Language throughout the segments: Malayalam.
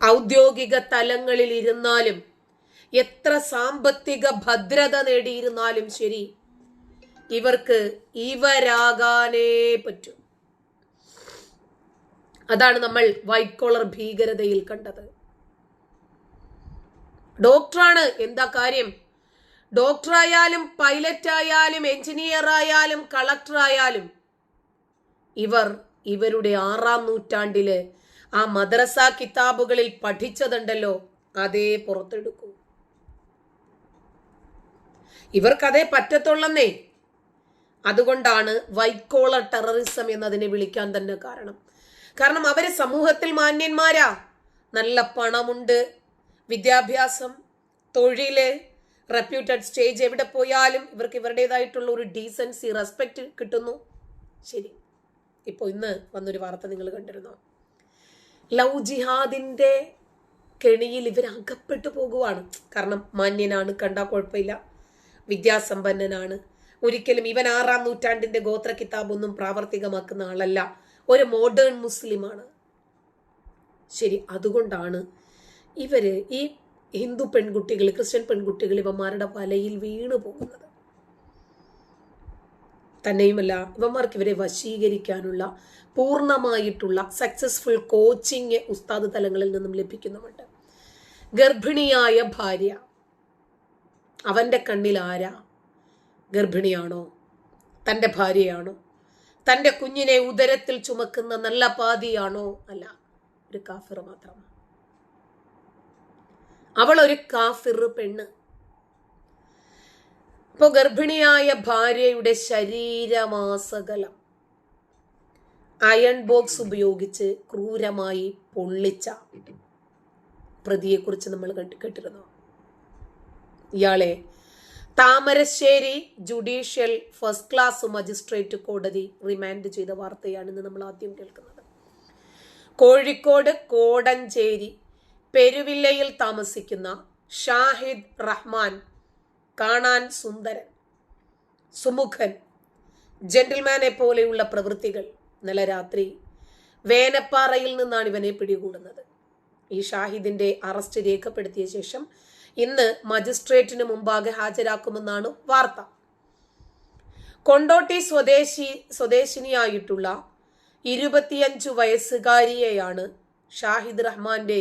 ഔദ്യോഗിക തലങ്ങളിൽ ഇരുന്നാലും എത്ര സാമ്പത്തിക ഭദ്രത നേടിയിരുന്നാലും ശരി ഇവർക്ക് ഇവരാകാനേ പറ്റൂ. അതാണ് നമ്മൾ വൈറ്റ് കോളർ ഭീകരതയിൽ കണ്ടത്. ഡോക്ടറാണ് എന്താ കാര്യം? ഡോക്ടറായാലും പൈലറ്റ് ആയാലും എഞ്ചിനീയർ ആയാലും കളക്ടർ ആയാലും ഇവർ ഇവരുടെ ആറാം നൂറ്റാണ്ടിൽ ആ മദ്രസ കിതാബുകളിൽ പഠിച്ചതുണ്ടല്ലോ അതേ പുറത്തെടുക്കൂ. ഇവർക്കതേ പറ്റത്തുള്ളന്നേ. അതുകൊണ്ടാണ് വൈറ്റ് ടെററിസം എന്നതിനെ വിളിക്കാൻ തന്നെ കാരണം. കാരണം അവർ സമൂഹത്തിൽ മാന്യന്മാരാ. നല്ല പണമുണ്ട്. വിദ്യാഭ്യാസം തൊഴിൽ റെപ്യൂട്ടഡ് സ്റ്റേജ് എവിടെ പോയാലും ഇവർക്ക് ഇവരുടേതായിട്ടുള്ള ഒരു ഡീസൻസി റെസ്പെക്റ്റ് കിട്ടുന്നു. ശരി. ഇപ്പോൾ ഇന്ന് വന്നൊരു വാർത്ത നിങ്ങൾ കണ്ടിരുന്നോ? ലവ് ജിഹാദിന്റെ കെണിയിൽ ഇവർ അകപ്പെട്ടു പോകുവാണ്. കാരണം മാന്യനാണ് കണ്ടാൽ കുഴപ്പമില്ല. വിദ്യാസമ്പന്നനാണ്. ഒരിക്കലും ഇവൻ ആറാം നൂറ്റാണ്ടിന്റെ ഗോത്ര കിതാബൊന്നും പ്രാവർത്തികമാക്കുന്ന ആളല്ല. ഒരു മോഡേൺ മുസ്ലിമാണ്. ശരി അതുകൊണ്ടാണ് ഇവർ ഈ ഹിന്ദു പെൺകുട്ടികൾ ക്രിസ്ത്യൻ പെൺകുട്ടികൾ ഇവന്മാരുടെ വലയിൽ വീണു പോകുന്നത് തന്നെയുമല്ല ഇവന്മാർക്ക് ഇവരെ വശീകരിക്കാനുള്ള പൂർണമായിട്ടുള്ള സക്സസ്ഫുൾ കോച്ചിങ് ഉസ്താദ് തലങ്ങളിൽ നിന്നും ലഭിക്കുന്നുമുണ്ട്. ഗർഭിണിയായ ഭാര്യ അവന്റെ കണ്ണിൽ ആരാ? ഗർഭിണിയാണോ? തന്റെ ഭാര്യയാണോ? തന്റെ കുഞ്ഞിനെ ഉദരത്തിൽ ചുമക്കുന്ന നല്ല പാതിയാണോ? അല്ല ഒരു കാഫിർ മാത്രമാണ് അവൾ ഒരു കാഫിർ പെണ്ണ്. ഇപ്പൊ ഗർഭിണിയായ ഭാര്യയുടെ ശരീരമാസകലം. അയൺ ബോക്സ് ഉപയോഗിച്ച് ക്രൂരമായി പൊള്ളിച്ച പ്രതിയെക്കുറിച്ച് നമ്മൾ കേട്ടിരുന്നു. ഇയാളെ Thamarassery judicial first class magistrate കോടതി റിമാൻഡ് ചെയ്ത വാർത്തയാണ് ഇന്ന് നമ്മൾ ആദ്യം കേൾക്കുന്നത്. കോഴിക്കോട് കോടഞ്ചേരി പെരുവില്ലയിൽ താമസിക്കുന്ന ഷാഹിദ് റഹ്മാൻ കാണാൻ സുന്ദരൻ സുമുഖൻ ജെന്റിൽമാനെ പോലെയുള്ള പ്രവൃത്തികൾ ഇന്നലെ രാത്രി വേനപ്പാറയിൽ നിന്നാണ് ഇവനെ പിടികൂടുന്നത്. ഈ ഷാഹിദിന്റെ അറസ്റ്റ് രേഖപ്പെടുത്തിയ ശേഷം ഇന്ന് മജിസ്ട്രേറ്റിന് മുമ്പാകെ ഹാജരാക്കുമെന്നാണ് വാർത്ത. കൊണ്ടോട്ടി സ്വദേശി സ്വദേശിനിയായിട്ടുള്ള ഇരുപത്തിയഞ്ചു വയസ്സുകാരിയെയാണ് ഷാഹിദ് റഹ്മാന്റെ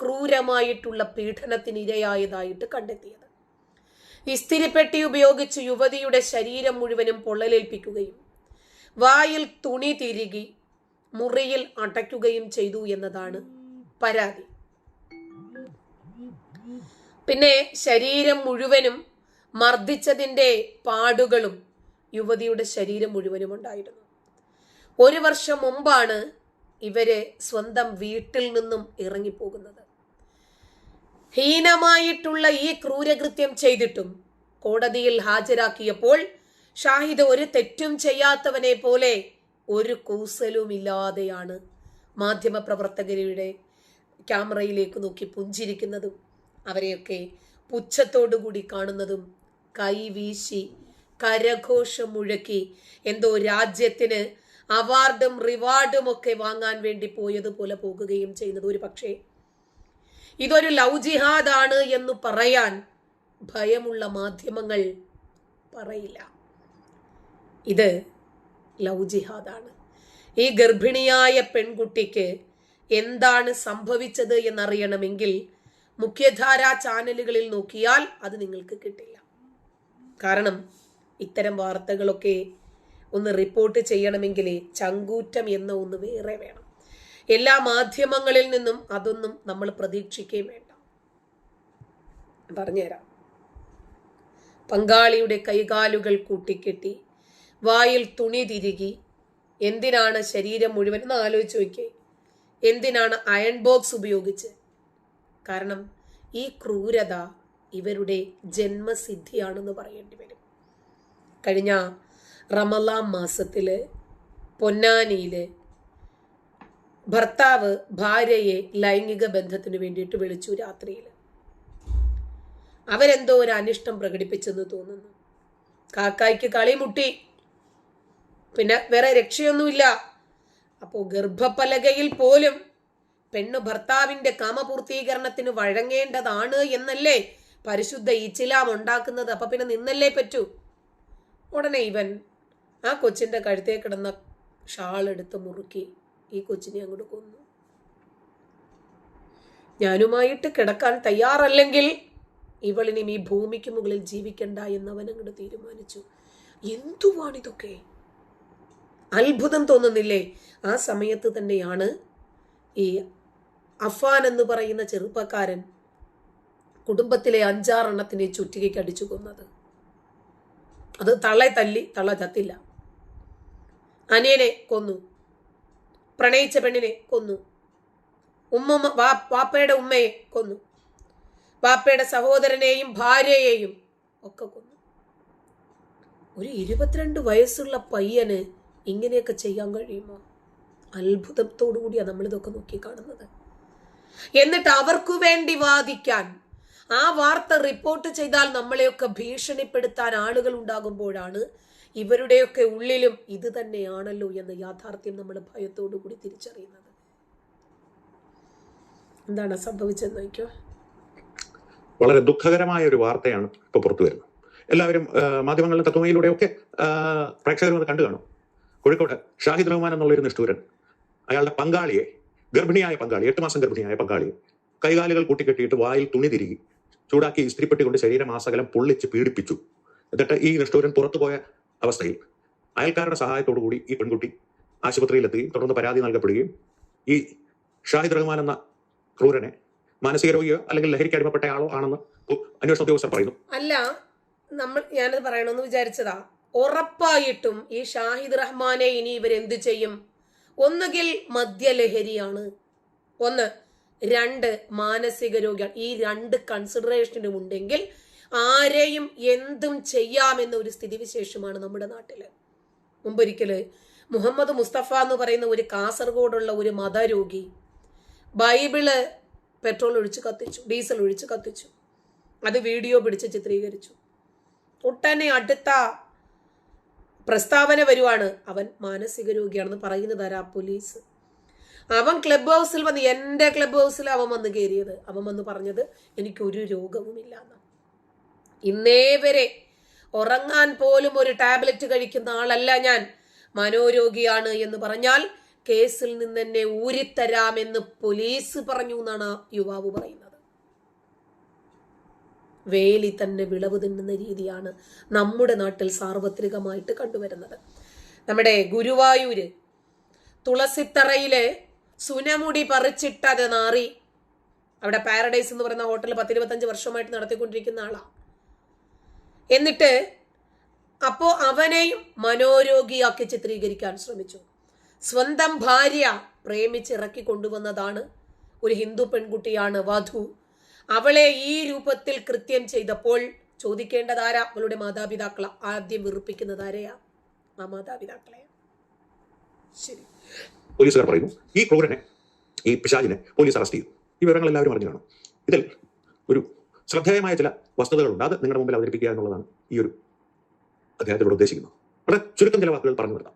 ക്രൂരമായിട്ടുള്ള പീഡനത്തിനിരയായതായിട്ട് കണ്ടെത്തിയത്. ഇസ്തിരിപ്പെട്ടി ഉപയോഗിച്ച് യുവതിയുടെ ശരീരം മുഴുവനും പൊള്ളലേൽപ്പിക്കുകയും വായിൽ തുണി തിരുകി മുറിയിൽ അടയ്ക്കുകയും ചെയ്തു എന്നതാണ് പരാതി. പിന്നെ ശരീരം മുഴുവനും മർദ്ദിച്ചതിന്റെ പാടുകളും യുവതിയുടെ ശരീരം മുഴുവനും ഉണ്ടായിരുന്നു. ഒരു വർഷം മുമ്പാണ് ഇവരെ സ്വന്തം വീട്ടിൽ നിന്നും ഇറങ്ങിപ്പോകുന്നത്. ഹീനമായിട്ടുള്ള ഈ ക്രൂരകൃത്യം ചെയ്തിട്ടും കോടതിയിൽ ഹാജരാക്കിയപ്പോൾ ഷാഹിദ് ഒരു തെറ്റും ചെയ്യാത്തവനെ പോലെ ഒരു കൂസലുമില്ലാതെയാണ് മാധ്യമപ്രവർത്തകരുടെ ക്യാമറയിലേക്ക് നോക്കി പുഞ്ചിരിക്കുന്നതും അവരെയൊക്കെ പുച്ഛത്തോടുകൂടി കാണുന്നതും കൈവീശി കരഘോഷം മുഴക്കി എന്തോ രാജ്യത്തിന് അവാർഡും റിവാർഡും ഒക്കെ വാങ്ങാൻ വേണ്ടി പോയതുപോലെ പോകുകയും ചെയ്യുന്നത് ഒരു പക്ഷേ ഇതൊരു ലവ് ജിഹാദാണ് എന്ന് പറയാൻ ഭയമുള്ള മാധ്യമങ്ങൾ പറയില്ല. ഇത് ലവ് ജിഹാദാണ്. ഈ ഗർഭിണിയായ പെൺകുട്ടിക്ക് എന്താണ് സംഭവിച്ചത് എന്നറിയണമെങ്കിൽ മുഖ്യധാരാ ചാനലുകളിൽ നോക്കിയാൽ അത് നിങ്ങൾക്ക് കിട്ടില്ല. കാരണം ഇത്തരം വാർത്തകളൊക്കെ ഒന്ന് റിപ്പോർട്ട് ചെയ്യണമെങ്കിൽ ചങ്കൂറ്റം എന്ന ഒന്ന് വേറെ വേണം. എല്ലാ മാധ്യമങ്ങളിൽ നിന്നും അതൊന്നും നമ്മൾ പ്രതീക്ഷിക്കുകയും വേണ്ട. പറഞ്ഞുതരാം. പങ്കാളിയുടെ കൈകാലുകൾ കൂട്ടിക്കെട്ടി വായിൽ തുണി തിരുകി എന്തിനാണ് ശരീരം മുഴുവൻ എന്ന് ആലോചിച്ച് നോക്കിയേ? എന്തിനാണ് അയൺ ബോക്സ് ഉപയോഗിച്ച്? കാരണം ഈ ക്രൂരത ഇവരുടെ ജന്മസിദ്ധിയാണെന്ന് പറയേണ്ടി വരും. കഴിഞ്ഞ റമലാം മാസത്തിൽ പൊന്നാനിയിൽ ഭർത്താവ് ഭാര്യയെ ലൈംഗിക ബന്ധത്തിന് വേണ്ടിയിട്ട് വിളിച്ചു രാത്രിയിൽ അവരെന്തോ ഒരു അനിഷ്ടം പ്രകടിപ്പിച്ചെന്ന് തോന്നുന്നു. കാക്കായ്ക്ക് കളിമുട്ടി പിന്നെ വേറെ രക്ഷയൊന്നുമില്ല. അപ്പോൾ ഗർഭപ്പലകയിൽ പോലും പെണ്ണ് ഭർത്താവിന്റെ കാമപൂർത്തീകരണത്തിന് വഴങ്ങേണ്ടതാണ് എന്നല്ലേ പരിശുദ്ധ ഈച്ചിലാം ഉണ്ടാക്കുന്നത്. അപ്പം പിന്നെ നിന്നല്ലേ പറ്റൂ? ഉടനെ ഇവൻ ആ കൊച്ചിന്റെ കഴുത്തേ കിടന്ന ഷാൾ എടുത്ത് മുറുക്കി. ഈ കൊച്ചിനെ അങ്ങോട്ട് കൊന്നു. ഞാനുമായിട്ട് കിടക്കാൻ തയ്യാറല്ലെങ്കിൽ ഇവളിനി ഈ ഭൂമിക്ക് മുകളിൽ ജീവിക്കണ്ട എന്നവൻ അങ്ങോട്ട് തീരുമാനിച്ചു. എന്തുവാണിതൊക്കെ? അത്ഭുതം തോന്നുന്നില്ലേ? ആ സമയത്ത് തന്നെയാണ് ഈ അഫാൻ എന്ന് പറയുന്ന ചെറുപ്പക്കാരൻ കുടുംബത്തിലെ അഞ്ചാറെണ്ണത്തിനെ ചുറ്റികയ്ക്ക് അടിച്ചു കൊന്നത്. അത് തള്ളെ തല്ലി തള്ള ചത്തില്ല. അനിയനെ കൊന്നു. പ്രണയിച്ച പെണ്ണിനെ കൊന്നു. ഉമ്മ വാ വാപ്പയുടെ ഉമ്മയെ കൊന്നു. വാപ്പയുടെ സഹോദരനെയും ഭാര്യയെയും ഒക്കെ കൊന്നു. ഒരു ഇരുപത്തിരണ്ട് വയസ്സുള്ള പയ്യന് ഇങ്ങനെയൊക്കെ ചെയ്യാൻ കഴിയുമോ? അത്ഭുതത്തോടു കൂടിയാണ് നമ്മളിതൊക്കെ നോക്കി കാണുന്നത്. എന്നിട്ട് അവർക്കു വേണ്ടി വാദിക്കാൻ ആ വാർത്ത റിപ്പോർട്ട് ചെയ്താൽ നമ്മളെയൊക്കെ ഭീഷണിപ്പെടുത്താൻ ആളുകൾ ഉണ്ടാകുമ്പോഴാണ് ഇവരുടെയൊക്കെ ഉള്ളിലും ഇത് തന്നെയാണല്ലോ എന്ന യാഥാർത്ഥ്യം നമ്മൾ ഭയത്തോടു കൂടി തിരിച്ചറിയുന്നത്. എന്താണ് സംഭവിച്ചെന്ന് നോക്കിയോ? വളരെ ദുഃഖകരമായ ഒരു വാർത്തയാണ് ഇപ്പോൾ പുറത്തു വരുന്നത്. എല്ലാവരും ആ, മാധ്യമങ്ങളിലും തത്വമയിലൂടെയൊക്കെ പ്രേക്ഷകരും അത് കണ്ടു കാണും. കോഴിക്കോട് ഷാഹിദ് റഹ്മാൻ എന്നുള്ള ഒരു നിഷ്ഠൂരൻ അയാളുടെ പങ്കാളിയെ ഗർഭിണിയായ പങ്കാളി എട്ട് മാസം ഗർഭിണിയായ പങ്കാളിയെ കൈകാലുകൾ കൂട്ടിക്കെട്ടിയിട്ട് വായിൽ തുണി തിരികി ചൂടാക്കി ഇസ്ത്രീപ്പെട്ടി കൊണ്ട് ശരീരമാസകലം പൊള്ളിച്ച് പീഡിപ്പിച്ചു. എന്നിട്ട് ഈ നിഷ്ഠൂരൻ പുറത്തുപോയ അവസ്ഥയിൽ അയൽക്കാരുടെ സഹായത്തോടു കൂടി ഈ പെൺകുട്ടി ആശുപത്രിയിലെത്തുകയും തുടർന്ന് പരാതി നൽകപ്പെടുകയും ഈ ഷാഹിദ് റഹ്മാൻ എന്ന ക്രൂരനെ മാനസിക രോഗിയോ അല്ലെങ്കിൽ ലഹരിക്ക് അടിമപ്പെട്ട ആളോ ആണെന്ന് അന്വേഷണ ഉദ്യോഗസ്ഥർ പറയുന്നു. അല്ല നമ്മൾ ഞാനത് പറയണമെന്ന് വിചാരിച്ചതാ. ഉറപ്പായിട്ടും ഈ ഷാഹിദ് റഹ്മാനെ ഇനി ഇവരെന്ത് ചെയ്യും? ഒന്നുകിൽ മദ്യലഹരിയാണ്. ഒന്ന് രണ്ട് മാനസിക രോഗിയാണ് ഈ രണ്ട് കൺസിഡറേഷനും ഉണ്ടെങ്കിൽ ആരെയും എന്തും ചെയ്യാമെന്ന ഒരു സ്ഥിതിവിശേഷമാണ് നമ്മുടെ നാട്ടിൽ. മുമ്പൊരിക്കൽ മുഹമ്മദ് മുസ്തഫ എന്ന് പറയുന്ന ഒരു കാസർഗോഡുള്ള ഒരു മതരോഗി ബൈബിൾ പെട്രോൾ ഒഴിച്ച് കത്തിച്ചു ഡീസൽ ഒഴിച്ച് കത്തിച്ചു. അത് വീഡിയോ പിടിച്ച് ചിത്രീകരിച്ചു. ഒട്ടനെ അടുത്ത പ്രസ്താവന വരുവാണ്. അവൻ മാനസിക രോഗിയാണെന്ന് പറയുന്നത് ആരാ പോലീസ്. അവൻ ക്ലബ് ഹൗസിൽ വന്ന് എന്റെ ക്ലബ് ഹൗസിൽ അവൻ വന്ന് കയറിയത്. അവൻ വന്ന് പറഞ്ഞത് എനിക്കൊരു രോഗവുമില്ല എന്ന് ഇന്നേ വരെ ഉറങ്ങാൻ പോലും ഒരു ടാബ്ലറ്റ് കഴിക്കുന്ന ആളല്ല ഞാൻ. മനോരോഗിയാണ് എന്ന് പറഞ്ഞാൽ കേസിൽ നിന്ന് എന്നെ ഊരിത്തരാമെന്ന് പോലീസ് പറഞ്ഞു എന്നാണ് യുവാവ് പറയുന്നത്. വേലി തന്നെ വിളവ് തിന്നുന്ന രീതിയാണ് നമ്മുടെ നാട്ടിൽ സാർവത്രികമായിട്ട് കണ്ടുവരുന്നത്. നമ്മുടെ ഗുരുവായൂര് തുളസിത്തറയിലെ സുനമുടി പറിച്ചിട്ടത് നാറി. അവിടെ പാരഡൈസ് എന്ന് പറയുന്ന ഹോട്ടൽ പത്തിരുപത്തഞ്ച് വർഷമായിട്ട് നടത്തിക്കൊണ്ടിരിക്കുന്ന ആളാ. എന്നിട്ട് അപ്പോൾ അവനെയും മനോരോഗിയാക്കി ചിത്രീകരിക്കാൻ ശ്രമിച്ചു. സ്വന്തം ഭാര്യ പ്രേമിച്ച് ഇറക്കി കൊണ്ടുവന്നതാണ് ഒരു ഹിന്ദു പെൺകുട്ടിയാണ് വധു. അവളെ ഈ രൂപത്തിൽ കൃത്യം ചെയ്തപ്പോൾ ചോദിക്കേണ്ടതാരാ? അവളുടെ മാതാപിതാക്കളെ. ആദ്യം വെറുപ്പിക്കുന്നത് ആരെയാ? ആ മാതാപിതാക്കളെ. ശരി. പോലീസുകാർ പറയുന്നു ഈ ക്രൂരനെ ഈ പിശാചിനെ പോലീസ് അറസ്റ്റ് ചെയ്തു. ഈ വിവരങ്ങൾ എല്ലാവരും അറിഞ്ഞു കാണും ഇതിൽ ഒരു ശ്രദ്ധേയമായ ചില വസ്തുതകളുണ്ട്. അത് നിങ്ങളുടെ മുമ്പിൽ അവതരിപ്പിക്കുക എന്നുള്ളതാണ് ഈ ഒരു അദ്ദേഹത്തിലൂടെ ഉദ്ദേശിക്കുന്നത്. വളരെ ചുരുക്കം ചില വാക്കുകൾ പറഞ്ഞു നിർത്താം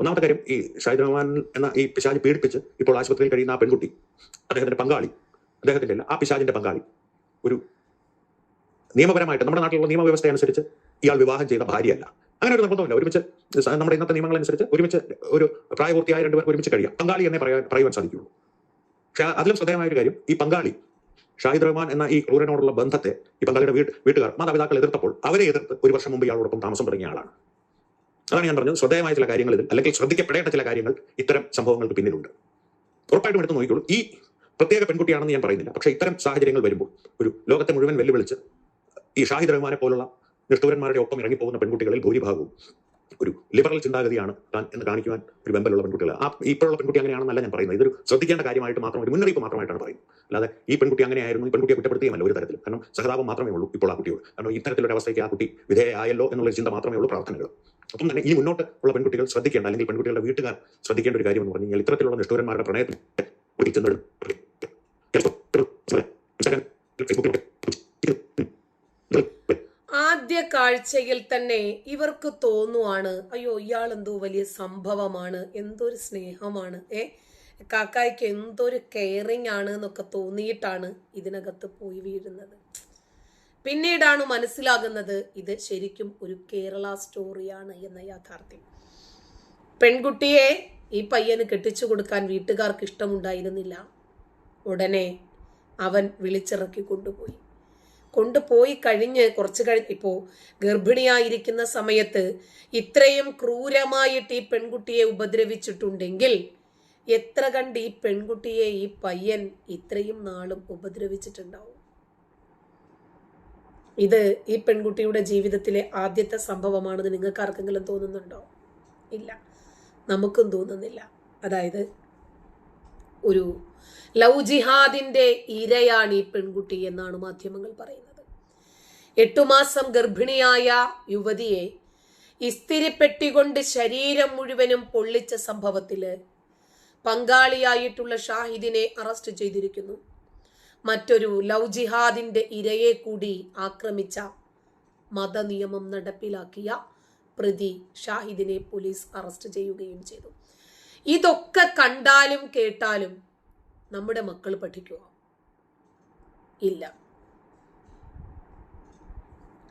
ഒന്നാമത്തെ കാര്യം ഈ ഷാഹിദ് റഹ്മാൻ എന്ന ഈ പിശാജ് പീഡിപ്പിച്ച് ഇപ്പോൾ ആശുപത്രിയിൽ കഴിയുന്ന ആ പെൺകുട്ടി അദ്ദേഹത്തിന്റെ പങ്കാളി അദ്ദേഹത്തിന്റെ അല്ല ആ പിശാജിന്റെ പങ്കാളി ഒരു നിയമപരമായിട്ട് നമ്മുടെ നാട്ടിലുള്ള നിയമവ്യവസ്ഥ അനുസരിച്ച് ഇയാൾ വിവാഹം ചെയ്ത ഭാര്യയല്ല. അങ്ങനെ ഒരു നിർബന്ധമില്ല ഒരുമിച്ച് നമ്മുടെ ഇന്നത്തെ നിയമങ്ങൾ അനുസരിച്ച് ഒരുമിച്ച് ഒരു പ്രായപൂർത്തിയായ രണ്ടുപേർക്ക് ഒരുമിച്ച് കഴിയാം. പങ്കാളി എന്നേ പറയാൻ പറയുവാൻ സാധിക്കുള്ളൂ പക്ഷെ അതിലും ശ്രദ്ധേയമായ ഒരു കാര്യം ഈ പങ്കാളി ഷാഹിദ് റഹ്മാൻ എന്ന ഈ ക്രൂരനോടുള്ള ബന്ധത്തെ ഈ പങ്കാളിയുടെ വീട്ട് വീട്ടുകാർ മാതാപിതാക്കൾ എതിർത്തപ്പോൾ അവരെ എതിർത്ത് ഒരു വർഷം മുമ്പ് ഇയാളോടൊപ്പം താമസം തുടങ്ങിയ ആളാണ്. അതാണ് ഞാൻ പറഞ്ഞത്. ശ്രദ്ധേയമായ ചില കാര്യങ്ങൾ ഇതിൽ അല്ലെങ്കിൽ ശ്രദ്ധിക്കപ്പെടേണ്ട ചില കാര്യങ്ങൾ ഇത്തരം സംഭവങ്ങൾക്ക് പിന്നിലുണ്ട്. ഉറപ്പായിട്ടും എടുത്ത് നോക്കിക്കോളൂ. ഈ പ്രത്യേക പെൺകുട്ടിയാണെന്ന് ഞാൻ പറയുന്നില്ല. പക്ഷേ ഇത്തരം സാഹചര്യങ്ങൾ വരുമ്പോൾ ഒരു ലോകത്തെ മുഴുവൻ വെല്ലുവിളിച്ച് ഈ ഷാഹിദ് റഹ്മാനെ പോലുള്ള നിഷ്ഠൂരന്മാരുടെ ഒപ്പം ഇറങ്ങിപ്പോകുന്ന പെൺകുട്ടികളിൽ ഭൂരിഭാഗവും ഒരു ലിബറൽ ചിന്താഗതിയാണ് താൻ എന്ന് കാണിക്കുവാൻ ഒരു ബന്ധമുള്ള പെൺകുട്ടികൾ ആ ഇപ്പോഴുള്ള പെൺകുട്ടി അങ്ങനെയാണെന്നല്ല ഞാൻ പറയുന്നത്. ഇതൊരു ശ്രദ്ധിക്കേണ്ട കാര്യമായിട്ട് മാത്രം ഒരു മുന്നറിയിപ്പ് മാത്രമായിട്ടാണ് പറയുന്നത്. അല്ലാതെ ഈ പെൺകുട്ടി അങ്ങനെയായിരുന്നു ഈ പെൺകുട്ടിയെ കുറ്റപ്പെടുത്തിയുമല്ല ഒരു തരത്തിൽ കാരണം സഹതാപം മാത്രമേ ഉള്ളൂ ഇപ്പോൾ ആ കുട്ടിയോട്. കാരണം ഇത്തരത്തിലൊരു അവസ്ഥയ്ക്ക് ആ കുട്ടി വിധേയമായല്ലോ എന്നുള്ള ചിന്ത മാത്രമേ ഉള്ളൂ പ്രാർത്ഥനകൾ അപ്പം തന്നെ ഈ മുന്നോട്ട് ഉള്ള പെൺകുട്ടികൾ ശ്രദ്ധിക്കേണ്ട അല്ലെങ്കിൽ പെൺകുട്ടികളുടെ വീട്ടുകാർ ശ്രദ്ധിക്കേണ്ട ഒരു കാര്യം എന്ന് പറഞ്ഞു കഴിഞ്ഞാൽ ഇത്തരത്തിലുള്ള നിഷ്ഠൂരന്മാരുടെ പ്രണയത്തിൽ ഒടിച്ചെന്നിടും ആദ്യ കാഴ്ചയിൽ തന്നെ ഇവർക്ക് തോന്നുവാണ് അയ്യോ ഇയാൾ എന്തോ വലിയ സംഭവമാണ് എന്തോ ഒരു സ്നേഹമാണ് ഏ? കാക്കായ്ക്ക് എന്തൊരു കെയറിങ് ആണ് എന്നൊക്കെ തോന്നിയിട്ടാണ് ഇതിനകത്ത് പോയി വീഴുന്നത്. പിന്നീടാണ് മനസ്സിലാകുന്നത് ഇത് ശരിക്കും ഒരു കേരള സ്റ്റോറിയാണ് എന്ന യാഥാർത്ഥ്യം. പെൺകുട്ടിയെ ഈ പയ്യന് കെട്ടിച്ചു കൊടുക്കാൻ വീട്ടുകാർക്ക് ഇഷ്ടമുണ്ടായിരുന്നില്ല. ഉടനെ അവൻ വിളിച്ചിറക്കി കൊണ്ടുപോയി. കൊണ്ടുപോയി കഴിഞ്ഞ് കുറച്ച് കഴിഞ്ഞ് ഇപ്പോൾ ഗർഭിണിയായിരിക്കുന്ന സമയത്ത് ഇത്രയും ക്രൂരമായിട്ട് ഈ പെൺകുട്ടിയെ ഉപദ്രവിച്ചിട്ടുണ്ടെങ്കിൽ എത്ര കണ്ട് ഈ പെൺകുട്ടിയെ ഈ പയ്യൻ ഇത്രയും നാളും ഉപദ്രവിച്ചിട്ടുണ്ടാവും? ഇത് ഈ പെൺകുട്ടിയുടെ ജീവിതത്തിലെ ആദ്യത്തെ സംഭവമാണെന്ന് നിങ്ങൾക്ക് ആർക്കെങ്കിലും തോന്നുന്നുണ്ടോ? ഇല്ല. നമുക്കും തോന്നുന്നില്ല. അതായത് ഒരു ലവ് ജിഹാദിന്റെ ഇരയാണ് ഈ പെൺകുട്ടി എന്നാണ് മാധ്യമങ്ങൾ പറയുന്നത്. എട്ടു മാസം ഗർഭിണിയായ യുവതിയെ ഇസ്തിരിപ്പെട്ടികൊണ്ട് ശരീരം മുഴുവനും പൊള്ളിച്ച സംഭവത്തിൽ പങ്കാളിയായിട്ടുള്ള ഷാഹിദിനെ അറസ്റ്റ് ചെയ്തിരിക്കുന്നു. മറ്റൊരു ലവ് ജിഹാദിന്റെ ഇരയെ കൂടി ആക്രമിച്ച മതനിയമം നടപ്പിലാക്കിയ പ്രതി ഷാഹിദിനെ പോലീസ് അറസ്റ്റ് ചെയ്യുകയും ചെയ്തു. ഇതൊക്കെ കണ്ടാലും കേട്ടാലും നമ്മുടെ മക്കൾ പഠിക്കുക ഇല്ല.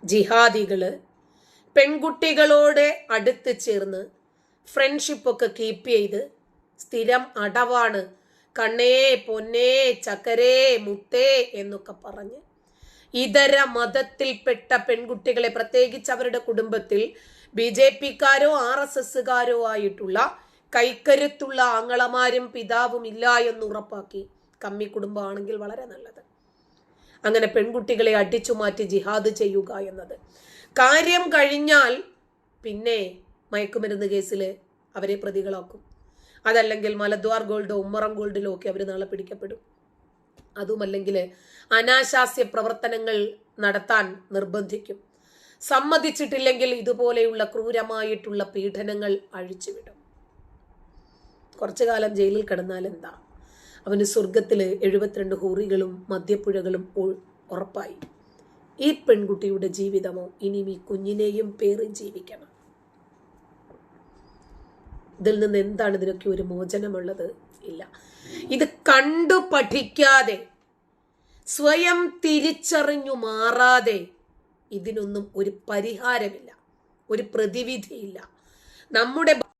ജിഹാദികൾ പെൺകുട്ടികളോട് അടുത്ത് ചേർന്ന് ഫ്രണ്ട്ഷിപ്പൊക്കെ കീപ്പ് ചെയ്ത് സ്ഥിരം അടവാണ്. കണ്ണേ പൊന്നേ ചക്കരേ മുത്തേ എന്നൊക്കെ പറഞ്ഞ് ഇതര മതത്തിൽപ്പെട്ട പെൺകുട്ടികളെ പ്രത്യേകിച്ച് അവരുടെ കുടുംബത്തിൽ ബി ജെ പിക്കാരോ ആർ എസ് എസ്സുകാരോ ആയിട്ടുള്ള കൈക്കരുത്തുള്ള ആങ്ങളമാരും പിതാവും ഇല്ല എന്ന് ഉറപ്പാക്കി. കമ്മി കുടുംബമാണെങ്കിൽ വളരെ നല്ലത്. അങ്ങനെ പെൺകുട്ടികളെ അടിച്ചു മാറ്റി ജിഹാദ് ചെയ്യുക എന്നത്. കാര്യം കഴിഞ്ഞാൽ പിന്നെ മയക്കുമരുന്ന് കേസിൽ അവരെ പ്രതികളാക്കും. അതല്ലെങ്കിൽ മലദ്വാർ ഗോൾഡോ ഉമ്മറം ഗോൾഡിലോ ഒക്കെ അവർ നാളെ പിടിക്കപ്പെടും. അതുമല്ലെങ്കിൽ അനാശാസ്യ പ്രവർത്തനങ്ങൾ നടത്താൻ നിർബന്ധിക്കും. സമ്മതിച്ചിട്ടില്ലെങ്കിൽ ഇതുപോലെയുള്ള ക്രൂരമായിട്ടുള്ള പീഡനങ്ങൾ അഴിച്ചുവിടും. കുറച്ചു കാലം ജയിലിൽ കിടന്നാൽ എന്താ? അവന് സ്വർഗത്തിൽ എഴുപത്തിരണ്ട് ഹൂറികളും മദ്യപ്പുഴകളും ഉറപ്പായി. ഈ പെൺകുട്ടിയുടെ ജീവിതമോ ഇനി ഈ കുഞ്ഞിനെയും പേറി ജീവിക്കണം. ഇതിൽ നിന്ന് എന്താണ് ഇതിനൊക്കെ ഒരു മോചനമുള്ളത്? ഇല്ല. ഇത് കണ്ടു പഠിക്കാതെ സ്വയം തിരിച്ചറിഞ്ഞു മാറാതെ ഇതിനൊന്നും ഒരു പരിഹാരമില്ല ഒരു പ്രതിവിധിയില്ല. നമ്മുടെ